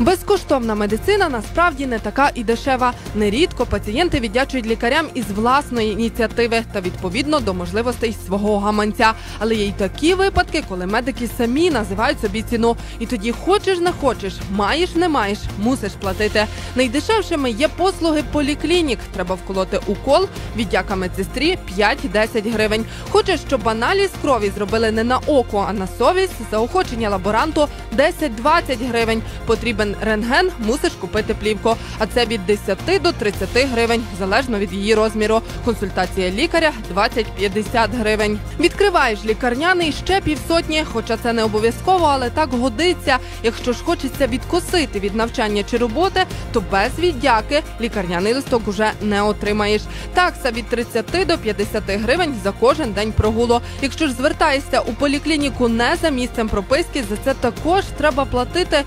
Безкоштовна медицина насправді не така і дешева. Нерідко пацієнти віддячують лікарям із власної ініціативи та відповідно до можливостей свого гаманця. Але є й такі випадки, коли медики самі називають собі ціну. І тоді хочеш не хочеш, маєш не маєш, мусиш платити. Найдешевшими є послуги поліклінік. Треба вколоти укол, віддяка медсестрі 5-10 гривень. Хочеш, щоб аналіз крові зробили не на око, а на совість, заохочення лаборанту 10-20 гривень. Потрібен рентген, мусиш купити плівку. А це від 10 до 30 гривень, залежно від її розміру. Консультація лікаря 20-50 гривень. Відкриваєш лікарняний ще півсотні, хоча це не обов'язково, але так годиться. Якщо ж хочеться відкосити від навчання чи роботи, то без віддяки лікарняний листок уже не отримаєш. Такса від 30 до 50 гривень за кожен день прогулу. Якщо ж звертаєшся у поліклініку не за місцем прописки, за це також треба платити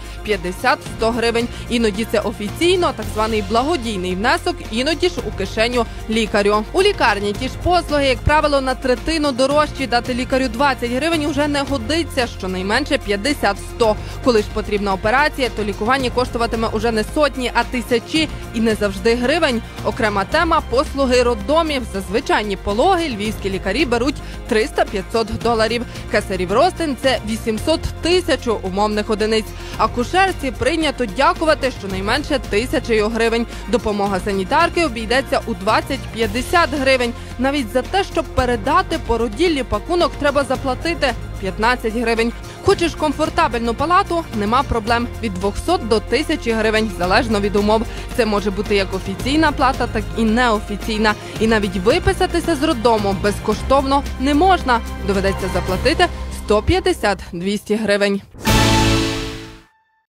50-100 гривень. Іноді це офіційно, так званий благодійний внесок, іноді ж у кишеню лікарю. У лікарні ті ж послуги, як правило, на третину дорожчі дати лікарю 20 гривень уже не годиться, щонайменше 50-100. Коли ж потрібна операція, то лікування коштуватиме уже не сотні, а тисячі і не завжди гривень. Окрема тема послуги роддомів. За звичайні пологи львівські лікарі беруть 300-500 доларів. Кесарів ростин це 800 тисяч умовних одиниць. А кушерці прийнято дякувати щонайменше тисячею гривень. Допомога санітарки обійдеться у 20-50 гривень. Навіть за те, щоб передати породіллі пакунок, треба заплатити 15 гривень. Хочеш комфортабельну палату? Нема проблем від 200 до 1000 гривень, залежно від умов. Це може бути як офіційна плата, так і неофіційна. І навіть виписатися з роддому безкоштовно не можна. Доведеться заплатити 150-200 гривень.